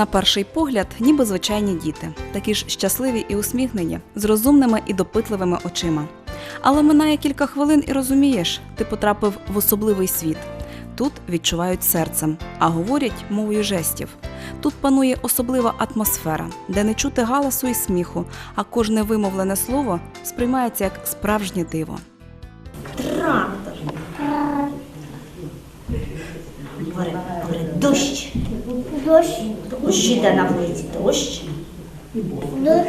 На перший погляд, ніби звичайні діти, такі ж щасливі і усміхнені, з розумними і допитливими очима. Але минає кілька хвилин і розумієш, ти потрапив в особливий світ. Тут відчувають серцем, а говорять мовою жестів. Тут панує особлива атмосфера, де не чути галасу і сміху, а кожне вимовлене слово сприймається як справжнє диво. Трактор. Дощ. Дощ, Дощ іде на вулиці. Дощ. дощ,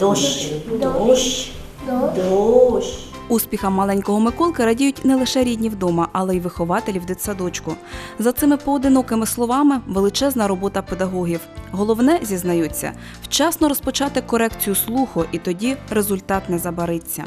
Дощ. Дощ. дощ. Дощ. Успіхам маленького Миколки радіють не лише рідні вдома, але й вихователі в дитсадочку. За цими поодинокими словами величезна робота педагогів. Головне, зізнаються, вчасно розпочати корекцію слуху, і тоді результат не забариться.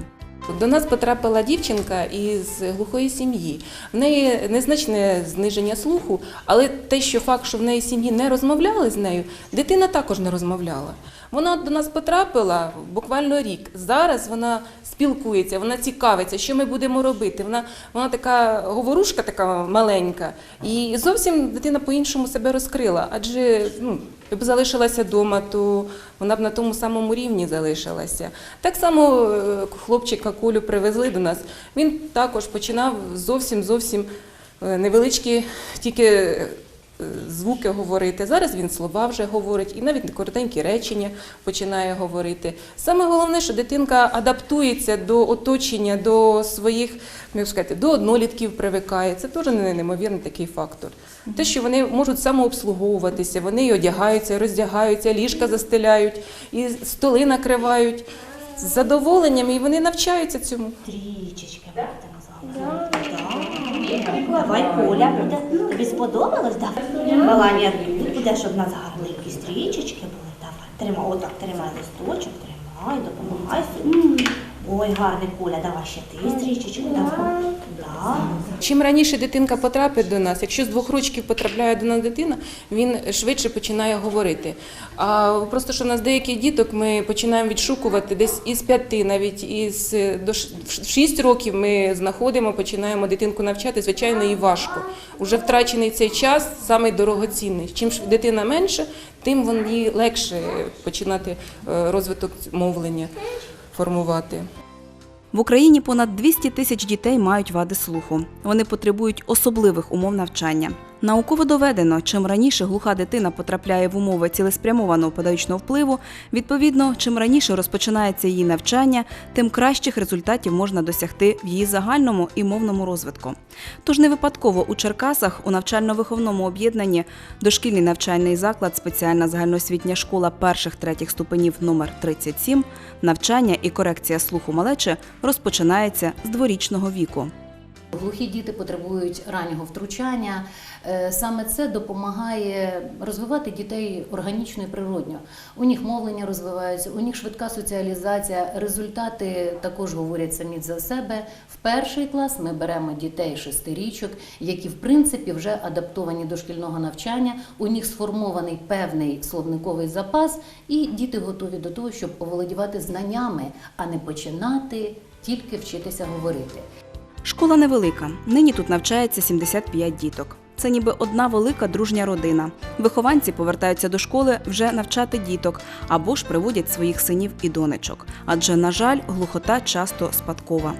До нас потрапила дівчинка із глухої сім'ї. В неї незначне зниження слуху, але те, що факт, що в неї сім'ї не розмовляли з нею, дитина також не розмовляла. Вона до нас потрапила буквально рік. Зараз вона спілкується, вона цікавиться, що ми будемо робити. Вона, вона така говорушка, така маленька, і зовсім дитина по-іншому себе розкрила. Адже ну, якби залишилася вдома, то вона б на тому самому рівні залишилася. Так само е, хлопчика Колю привезли до нас. Він також починав зовсім зовсім е, невеличкі тільки е, звуки говорити. Зараз він слова вже говорить, і навіть коротенькі речення починає говорити. Саме головне, що дитинка адаптується до оточення, до своїх, як сказати, до однолітків привикає. Це теж неймовірний такий фактор. Те, що вони можуть самообслуговуватися, вони і одягаються, і роздягаються, ліжка застеляють, і столи накривають з задоволенням, і вони навчаються цьому. Трічечки будете Давай, Коля буде. Тобі сподобалось? давай? Маланія, тут буде, щоб в нас гарненькі стрічечки були. Давай, тримай, отак, тримай листочок, тримай, допомагай. Ой, гарний Коля, давай ще ти стрічечку. Давай. Чим раніше дитинка потрапить до нас, якщо з двох рочків потрапляє до нас дитина, він швидше починає говорити. А просто що в нас деяких діток ми починаємо відшукувати десь із п'яти, навіть із до шість років ми знаходимо, починаємо дитинку навчати. Звичайно, і важко. Уже втрачений цей час самий дорогоцінний. Чим дитина менше, тим їй легше починати е, розвиток мовлення формувати. В Україні понад 200 тисяч дітей мають вади слуху. Вони потребують особливих умов навчання. Науково доведено, чим раніше глуха дитина потрапляє в умови цілеспрямованого педагогічного впливу, відповідно, чим раніше розпочинається її навчання, тим кращих результатів можна досягти в її загальному і мовному розвитку. Тож не випадково у Черкасах у навчально-виховному об'єднанні дошкільний навчальний заклад, спеціальна загальноосвітня школа перших-третіх ступенів номер 37 навчання і корекція слуху малечі розпочинається з дворічного віку. Глухі діти потребують раннього втручання. Е, Саме це допомагає розвивати дітей органічно і природньо. У них мовлення розвивається, у них швидка соціалізація. Результати також говорять самі за себе. В перший клас ми беремо дітей шестирічок, які в принципі вже адаптовані до шкільного навчання. У них сформований певний словниковий запас, і діти готові до того, щоб оволодівати знаннями, а не починати тільки вчитися говорити. Школа невелика. Нині тут навчається 75 діток. Це ніби одна велика дружня родина. Вихованці повертаються до школи вже навчати діток або ж приводять своїх синів і донечок. Адже, на жаль, глухота часто спадкова.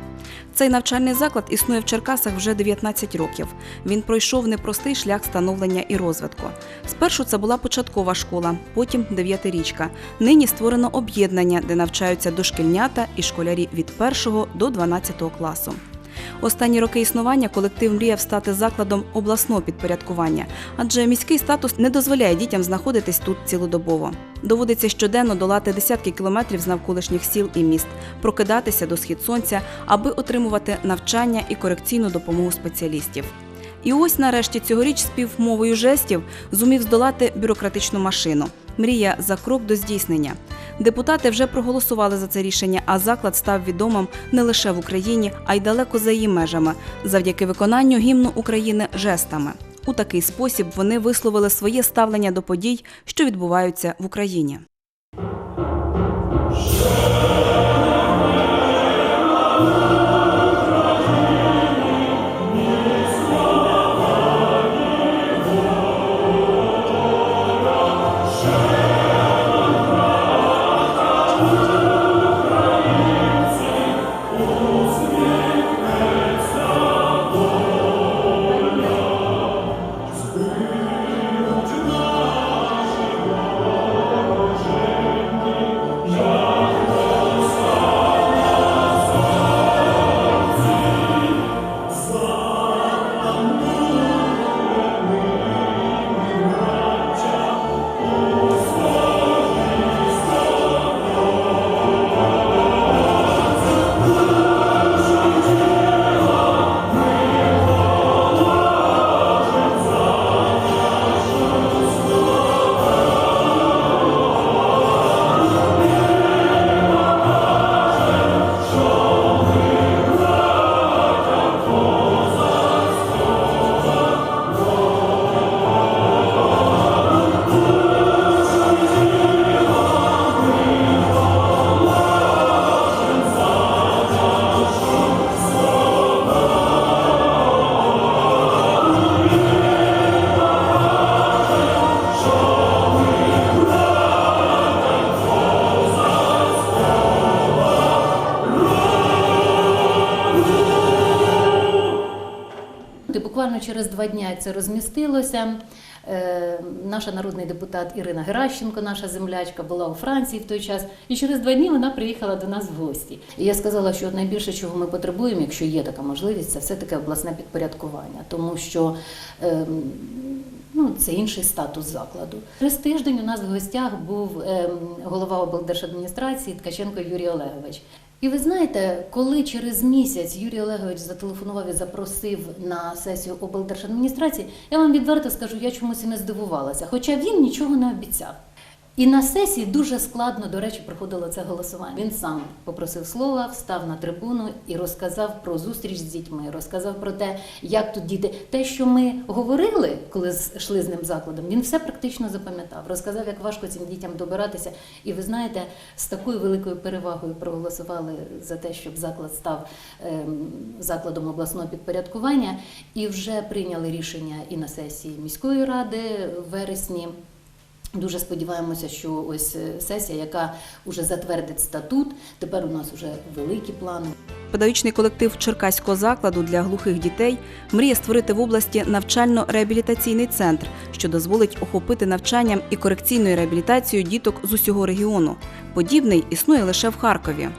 Цей навчальний заклад існує в Черкасах вже 19 років. Він пройшов непростий шлях становлення і розвитку. Спершу це була початкова школа, потім дев'ятирічка. Нині створено об'єднання, де навчаються дошкільнята і школярі від 1 до 12 класу. Останні роки існування колектив мріяв стати закладом обласного підпорядкування, адже міський статус не дозволяє дітям знаходитись тут цілодобово. Доводиться щоденно долати десятки кілометрів з навколишніх сіл і міст, прокидатися до схід сонця, аби отримувати навчання і корекційну допомогу спеціалістів. І ось нарешті цьогоріч спів мовою жестів зумів здолати бюрократичну машину. Мрія за крок до здійснення. Депутати вже проголосували за це рішення, а заклад став відомим не лише в Україні, а й далеко за її межами, завдяки виконанню гімну України жестами. У такий спосіб вони висловили своє ставлення до подій, що відбуваються в Україні. Два дні це розмістилося. Е, Наша народний депутат Ірина Геращенко, наша землячка, була у Франції в той час, і через два дні вона приїхала до нас в гості. І я сказала, що найбільше, чого ми потребуємо, якщо є така можливість, це все таки обласне підпорядкування, тому що ем, ну, це інший статус закладу. Через тиждень у нас в гостях був ем, голова облдержадміністрації Ткаченко Юрій Олегович. І ви знаєте, коли через місяць Юрій Олегович зателефонував і запросив на сесію облдержадміністрації, я вам відверто скажу, я чомусь і не здивувалася, хоча він нічого не обіцяв. І на сесії дуже складно, до речі, проходило це голосування. Він сам попросив слова, встав на трибуну і розказав про зустріч з дітьми, розказав про те, як тут діти. Те, що ми говорили, коли йшли з ним закладом, він все практично запам'ятав. Розказав, як важко цим дітям добиратися. І ви знаєте, з такою великою перевагою проголосували за те, щоб заклад став ем, закладом обласного підпорядкування, і вже прийняли рішення і на сесії міської ради в вересні. Дуже сподіваємося, що ось е, сесія, яка вже затвердить статут, тепер у нас вже великі плани. Педагогічний колектив Черкаського закладу для глухих дітей мріє створити в області навчально-реабілітаційний центр, що дозволить охопити навчанням і корекційною реабілітацією діток з усього регіону. Подібний існує лише в Харкові.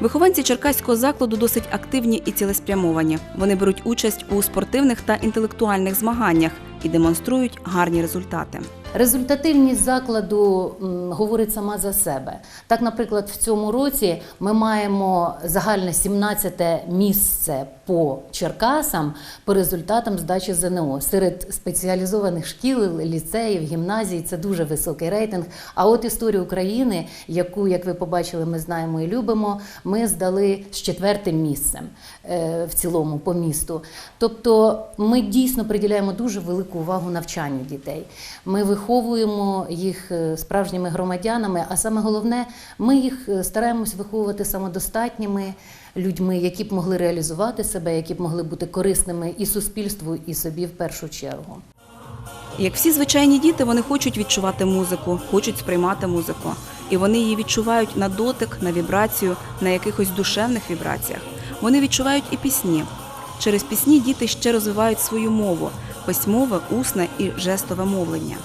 Вихованці Черкаського закладу досить активні і цілеспрямовані. Вони беруть участь у спортивних та інтелектуальних змаганнях і демонструють гарні результати. Результативність закладу говорить сама за себе. Так, наприклад, в цьому році ми маємо загальне 17 місце по Черкасам по результатам здачі ЗНО. Серед спеціалізованих шкіл, ліцеїв, гімназій це дуже високий рейтинг. А от історію України, яку, як ви побачили, ми знаємо і любимо, ми здали з четвертим місцем в цілому по місту. Тобто ми дійсно приділяємо дуже велику увагу навчанню дітей. Ми виховуємо їх е, справжніми громадянами, а саме головне, ми їх е, стараємось виховувати самодостатніми людьми, які б могли реалізувати себе, які б могли бути корисними і суспільству, і собі в першу чергу. Як всі звичайні діти, вони хочуть відчувати музику, хочуть сприймати музику. І вони її відчувають на дотик, на вібрацію, на якихось душевних вібраціях. Вони відчувають і пісні. Через пісні діти ще розвивають свою мову письмове, усне і жестове мовлення.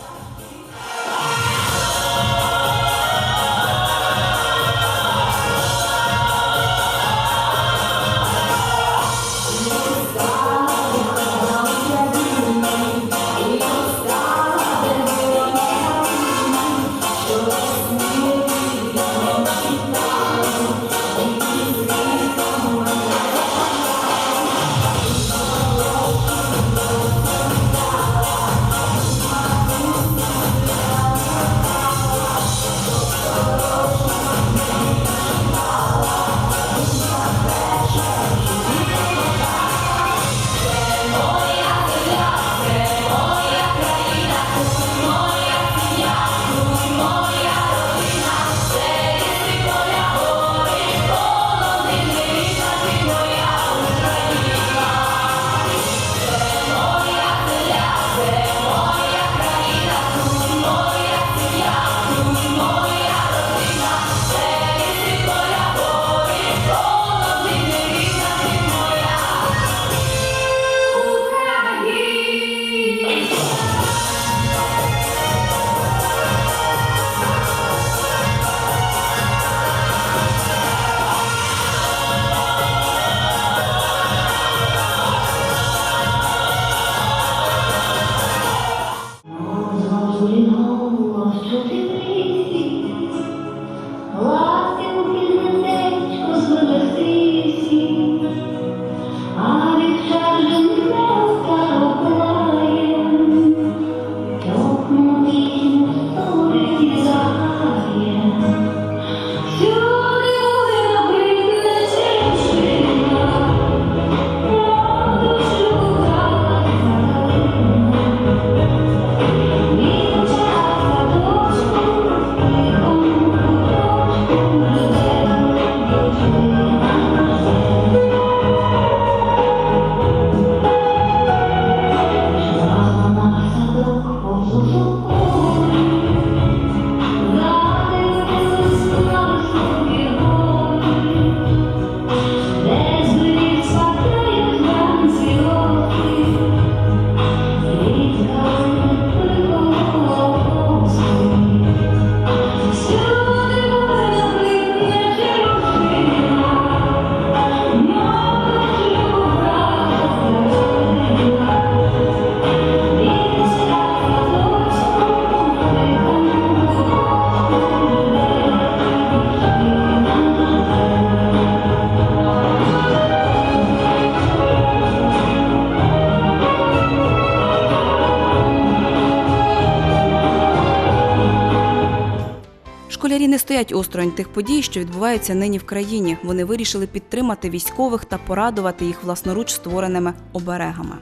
Стоять осторонь тих подій, що відбуваються нині в країні. Вони вирішили підтримати військових та порадувати їх власноруч створеними оберегами.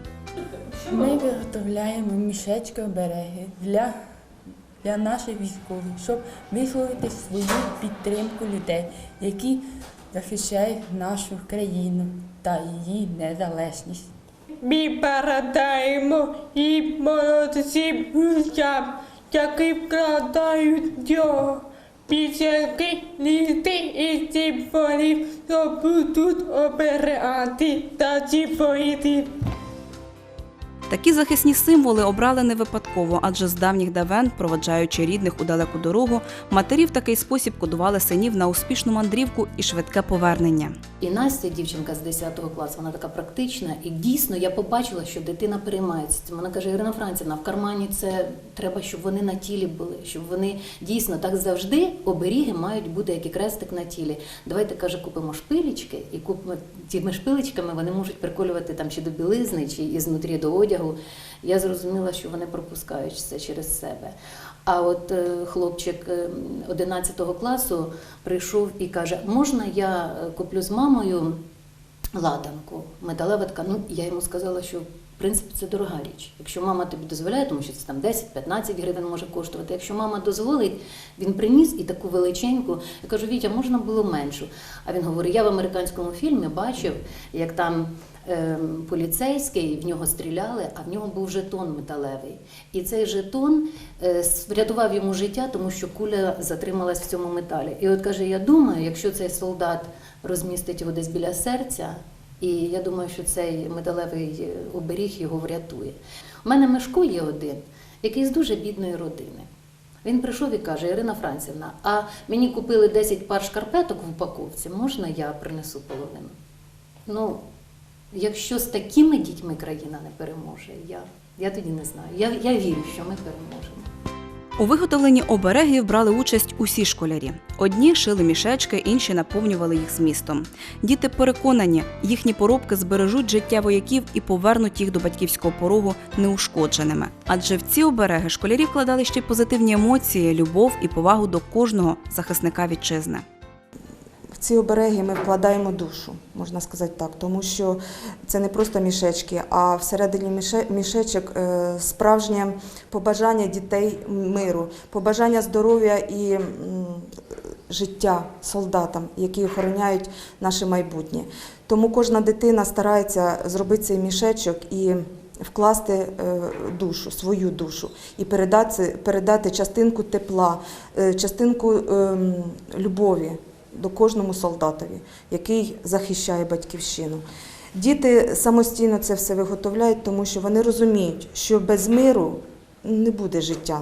Ми виготовляємо мішечки обереги для, для наших військових, щоб висловити свою підтримку людей, які захищають нашу країну та її незалежність. Ми передаємо і молодцям людям, які вкладають Пісенки, літи і символів, щоб тут обирати та зіпоїти. Такі захисні символи обрали не випадково, адже з давніх давен, проводжаючи рідних у далеку дорогу, матері в такий спосіб кодували синів на успішну мандрівку і швидке повернення. І Настя, дівчинка з 10 класу, вона така практична, і дійсно я побачила, що дитина переймається. Вона каже: Ірина Францівна, в кармані це треба, щоб вони на тілі були, щоб вони дійсно так завжди оберіги мають бути як і крестик на тілі. Давайте каже, купимо шпилечки, і купимо тими шпилечками вони можуть приколювати там чи до білизни, чи ізнутрі до одягу. Я зрозуміла, що вони пропускають це через себе. А от е, хлопчик е, 11 класу прийшов і каже: можна я е, куплю з мамою ладанку, металева. Ну, я йому сказала, що в принципі це дорога річ. Якщо мама тобі дозволяє, тому що це там 10-15 гривень може коштувати. Якщо мама дозволить, він приніс і таку величеньку. Я кажу, Вітя, можна було меншу. А він говорить: я в американському фільмі бачив, як там. Ем, Поліцейський в нього стріляли, а в нього був жетон металевий. І цей жетон е, врятував йому життя, тому що куля затрималась в цьому металі. І от каже: я думаю, якщо цей солдат розмістить його десь біля серця, і я думаю, що цей металевий е, оберіг його врятує. У мене Мешко є один, який з дуже бідної родини. Він прийшов і каже: Ірина Францівна, а мені купили 10 пар шкарпеток в упаковці, можна я принесу половину? Ну, якщо з такими дітьми країна не переможе, я, я тоді не знаю. Я, я вірю, що ми переможемо. У виготовленні оберегів брали участь усі школярі. Одні шили мішечки, інші наповнювали їх змістом. Діти переконані, їхні поробки збережуть життя вояків і повернуть їх до батьківського порогу неушкодженими. Адже в ці обереги школярі вкладали ще й позитивні емоції, любов і повагу до кожного захисника вітчизни. В ці обереги ми вкладаємо душу, можна сказати так, тому що це не просто мішечки, а всередині мішечок е, справжнє побажання дітей миру, побажання здоров'я і життя солдатам, які охороняють наше майбутнє. Тому кожна дитина старається зробити цей мішечок і вкласти е, душу, свою душу і передати, передати частинку тепла, е, частинку ем, любові до кожному солдатові, який захищає батьківщину. Діти самостійно це все виготовляють, тому що вони розуміють, що без миру не буде життя.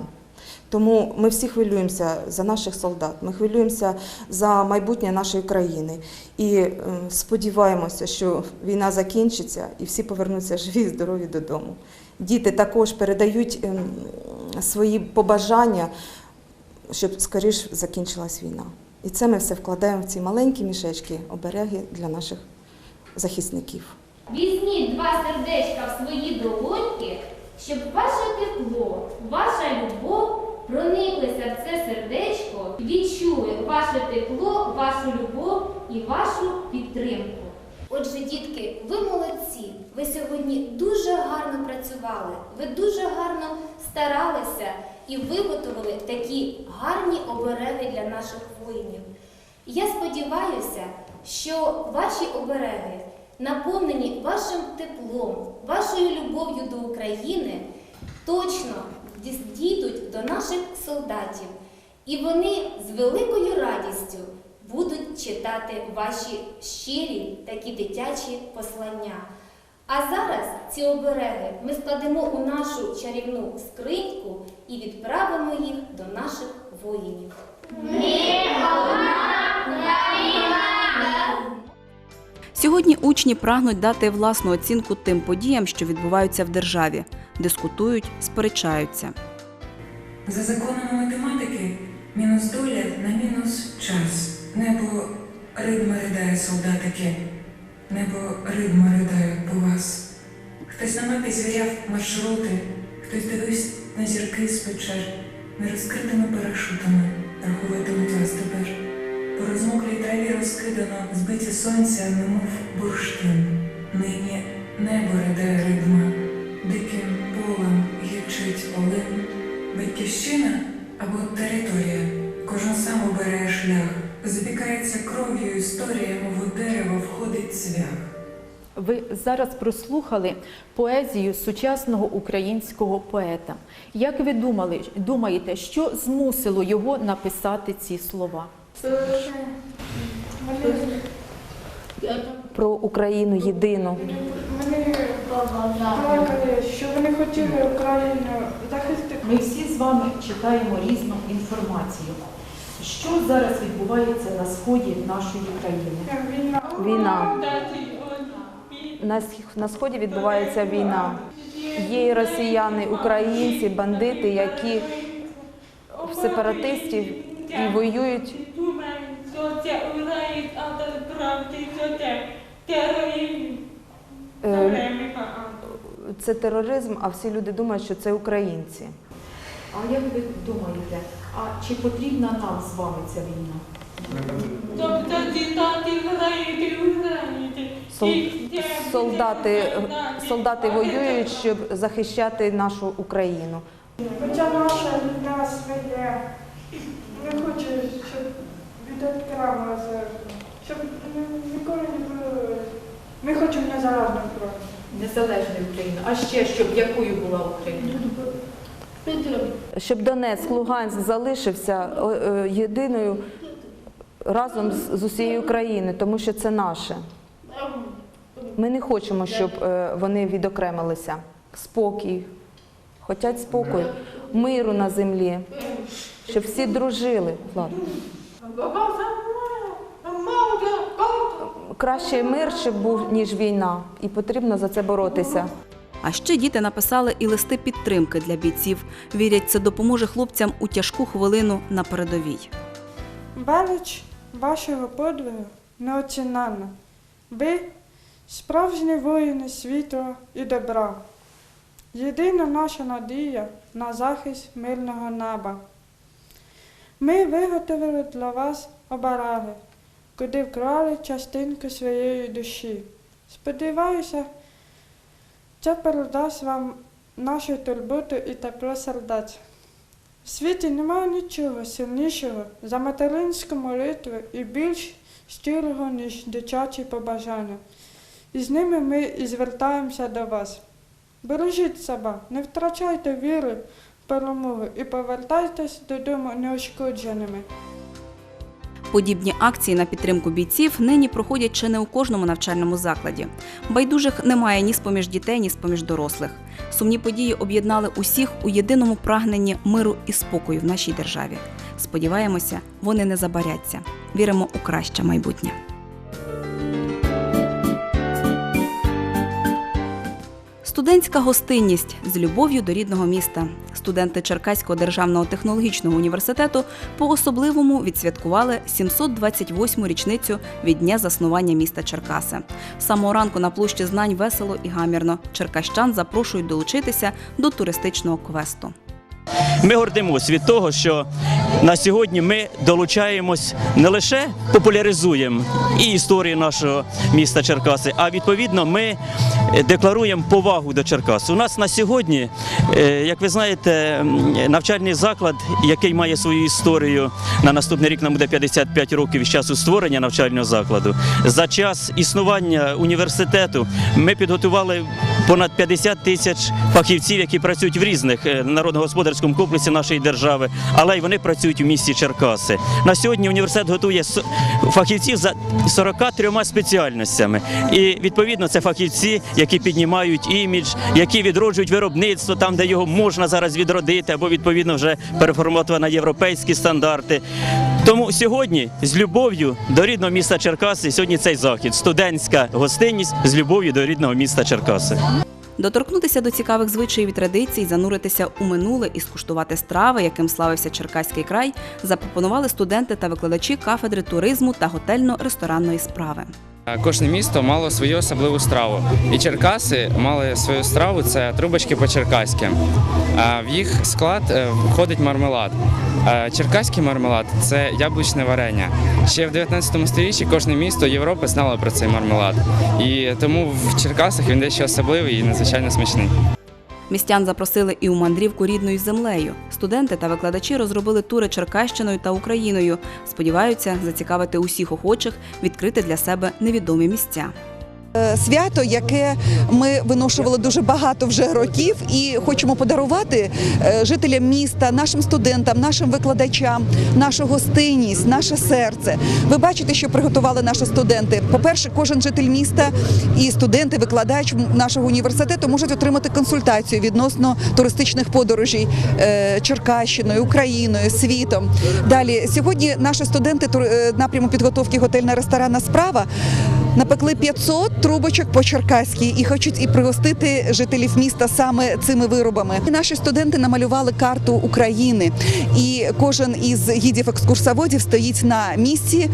Тому ми всі хвилюємося за наших солдат, ми хвилюємося за майбутнє нашої країни і е, сподіваємося, що війна закінчиться і всі повернуться живі і здорові додому. Діти також передають ем, свої побажання, щоб скоріш закінчилась війна. І це ми все вкладаємо в ці маленькі мішечки, обереги для наших захисників. Візьміть два сердечка в свої долоньки, щоб ваше тепло, ваша любов прониклися в це сердечко, відчули ваше тепло, вашу любов і вашу підтримку. Отже, дітки, ви молодці. Ви сьогодні дуже гарно працювали. Ви дуже гарно старалися і виготовили такі гарні обереги для наших воїнів. Я сподіваюся, що ваші обереги, наповнені вашим теплом, вашою любов'ю до України, точно дійдуть до наших солдатів. І вони з великою радістю будуть читати ваші щирі такі дитячі послання. А зараз ці обереги ми складемо у нашу чарівну скриньку і відправимо їх до наших воїнів. Сьогодні учні прагнуть дати власну оцінку тим подіям, що відбуваються в державі, дискутують, сперечаються. За законами математики, мінус доля на мінус час. Небо ридма ридає, солдатики, небо ридма ридає по вас. Хтось на мапі звіряв маршрути, хтось дивився на зірки з печер, нерозкритими парашутами рахуватимуть вас розкидано, збиті сонця, немов бурштин. Нині небо ридає ритма, диким полем гірчить полин. Батьківщина або територія, кожен сам обирає шлях, запікається кров'ю історія, мов у дерево входить цвях. Ви зараз прослухали поезію сучасного українського поета. Як ви думали, думаєте, що змусило його написати ці слова? Про Україну єдину. Що вони хотіли Україну захистити. Ми всі з вами читаємо різну інформацію. Що зараз відбувається на сході нашої країни? Війна. Війна. На, на сході відбувається війна. Є і росіяни, українці, бандити, які в сепаратистів і воюють. Думаємо, що це Україна, а насправді що це тероризм. Е. Це тероризм, а всі люди думають, що це українці. А як ви думаєте, а чи потрібна нам з вами ця війна? Тобто дітати грають Україні. Солдати, солдати воюють, щоб захищати нашу Україну. Хоча наша війна своє, не хочу, щоб відокремилася, щоб ніколи не було. Ми хочемо незалежну Україну. Незалежна Україна. А ще щоб якою була Україна? Щоб Донецьк, Луганськ залишився е, єдиною разом з, усією Україною, тому що це наше. Ми не хочемо, щоб е, вони відокремилися. Спокій, хотять спокою, миру на землі, щоб всі дружили. Влад. Краще мир, щоб був, ніж війна, і потрібно за це боротися. А ще діти написали і листи підтримки для бійців. Вірять, це допоможе хлопцям у тяжку хвилину на передовій. Велич вашого подвигу неоціненна. Ви справжні воїни світла і добра. Єдина наша надія на захист мирного неба. Ми виготовили для вас обереги, куди вкрали частинку своєї душі. Сподіваюся, це передасть вам нашу турботу і тепло сердець. В світі немає нічого сильнішого за материнську молитву і більш щирого, ніж дитячі побажання. І з ними ми і звертаємося до вас. Бережіть себе, не втрачайте віри перемогу і повертайтесь додому неушкодженими. Подібні акції на підтримку бійців нині проходять чи не у кожному навчальному закладі. Байдужих немає ні з-поміж дітей, ні з-поміж дорослих. Сумні події об'єднали усіх у єдиному прагненні миру і спокою в нашій державі. Сподіваємося, вони не забаряться. Віримо у краще майбутнє. Студентська гостинність з любов'ю до рідного міста. Студенти Черкаського державного технологічного університету по-особливому відсвяткували 728-му річницю від дня заснування міста Черкаси. З самого ранку на площі знань весело і гамірно. Черкащан запрошують долучитися до туристичного квесту. Ми гордимося від того, що на сьогодні ми долучаємось не лише популяризуємо і історію нашого міста Черкаси, а відповідно ми декларуємо повагу до Черкас. У нас на сьогодні, е, як ви знаєте, навчальний заклад, який має свою історію на наступний рік нам буде 55 років із часу створення навчального закладу. За час існування університету ми підготували понад 50 тисяч фахівців, які працюють в різних е, народно-господарському комплексі нашої держави, але й вони працюють у місті Черкаси. На сьогодні університет готує фахівців за 43 спеціальностями. І відповідно це фахівці, які піднімають імідж, які відроджують виробництво там, де його можна зараз відродити, або відповідно вже переформатувати на європейські стандарти. Тому сьогодні з любов'ю до рідного міста Черкаси сьогодні цей захід студентська гостинність з любов'ю до рідного міста Черкаси. Доторкнутися до цікавих звичаїв і традицій, зануритися у минуле і скуштувати страви, яким славився Черкаський край, запропонували студенти та викладачі кафедри туризму та готельно-ресторанної справи. Кожне місто мало свою особливу страву. І Черкаси мали свою страву це трубочки по-черкаськи. В їх склад е, входить мармелад. Черкаський мармелад це яблучне варення. Ще в 19 столітті кожне місто Європи знало про цей мармелад. І тому в Черкасах він дещо особливий і надзвичайно смачний. Містян запросили і у мандрівку рідною землею. Студенти та викладачі розробили тури Черкащиною та Україною. Сподіваються зацікавити усіх охочих, відкрити для себе невідомі місця. Е, Свято, яке ми виношували дуже багато вже років, і хочемо подарувати е, жителям міста, нашим студентам, нашим викладачам, нашу гостинність, наше серце. Ви бачите, що приготували наші студенти. По-перше, кожен житель міста і студенти, викладач нашого університету можуть отримати консультацію відносно туристичних подорожей е, Черкащиною, Україною, світом. Далі сьогодні наші студенти напряму підготовки готельна ресторанна справа напекли 500 трубочок по черкаській і хочуть і пригостити жителів міста саме цими виробами. Наші студенти намалювали карту України, і кожен із гідів екскурсоводів стоїть на місці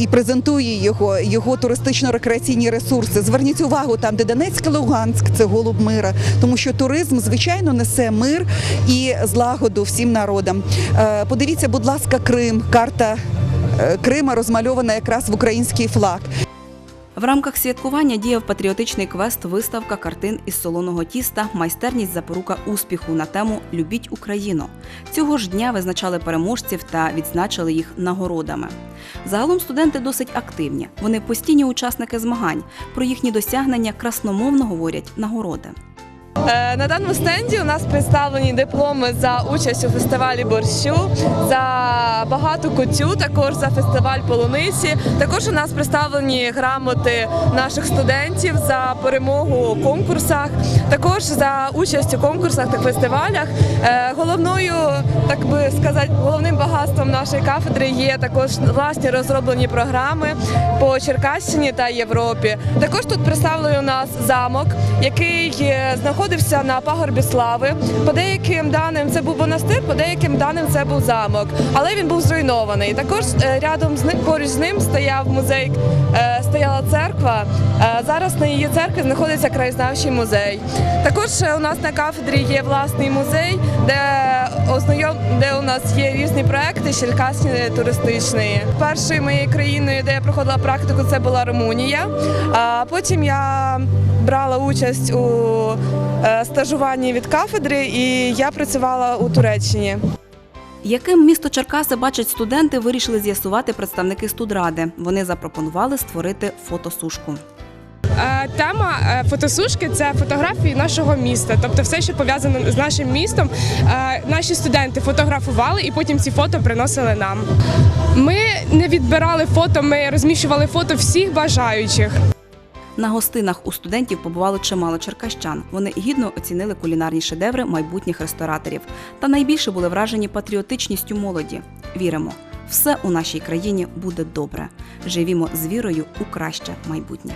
і презентує його, його туристично-рекреаційні ресурси. Зверніть увагу там, де Донецьк, Луганськ, це голуб мира, тому що туризм звичайно несе мир і злагоду всім народам. Е, Подивіться, будь ласка, Крим, карта. е, Крима розмальована якраз в український флаг. В рамках святкування діяв патріотичний квест виставка картин із солоного тіста Майстерність запорука успіху на тему Любіть Україну. Цього ж дня визначали переможців та відзначили їх нагородами. Загалом студенти досить активні. Вони постійні учасники змагань. Про їхні досягнення красномовно говорять нагороди. Е, На даному стенді у нас представлені дипломи за участь у фестивалі борщу, за багату кутю, також за фестиваль полуниці. Також у нас представлені грамоти наших студентів за перемогу у конкурсах, також за участь у конкурсах та фестивалях. Е, Головною, так би сказати, головним багатством нашої кафедри є також власні розроблені програми по Черкащині та Європі. Також тут представлений у нас замок, який е, знаходився на пагорбі слави. По деяким даним це був монастир, по деяким даним це був замок, але він був зруйнований. Також е, рядом з ним поруч з ним стояв музей, е, стояла церква. Е, Зараз на її церкві знаходиться краєзнавчий музей. Також у нас на кафедрі є власний музей, де ознайом, де у нас є різні проекти Черкасні туристичної. Першою моєю країною, де я проходила практику, це була Румунія. А потім я брала участь у е, стажуванні від кафедри, і я працювала у Туреччині. Яким місто Черкаси бачать студенти, вирішили з'ясувати представники студради. Вони запропонували створити фотосушку. Е, Тема е, фотосушки це фотографії нашого міста, тобто все, що пов'язано з нашим містом. Е, Наші студенти фотографували і потім ці фото приносили нам. Ми не відбирали фото, ми розміщували фото всіх бажаючих. На гостинах у студентів побувало чимало черкащан. Вони гідно оцінили кулінарні шедеври майбутніх рестораторів та найбільше були вражені патріотичністю молоді. Віримо, все у нашій країні буде добре. Живімо з вірою у краще майбутнє.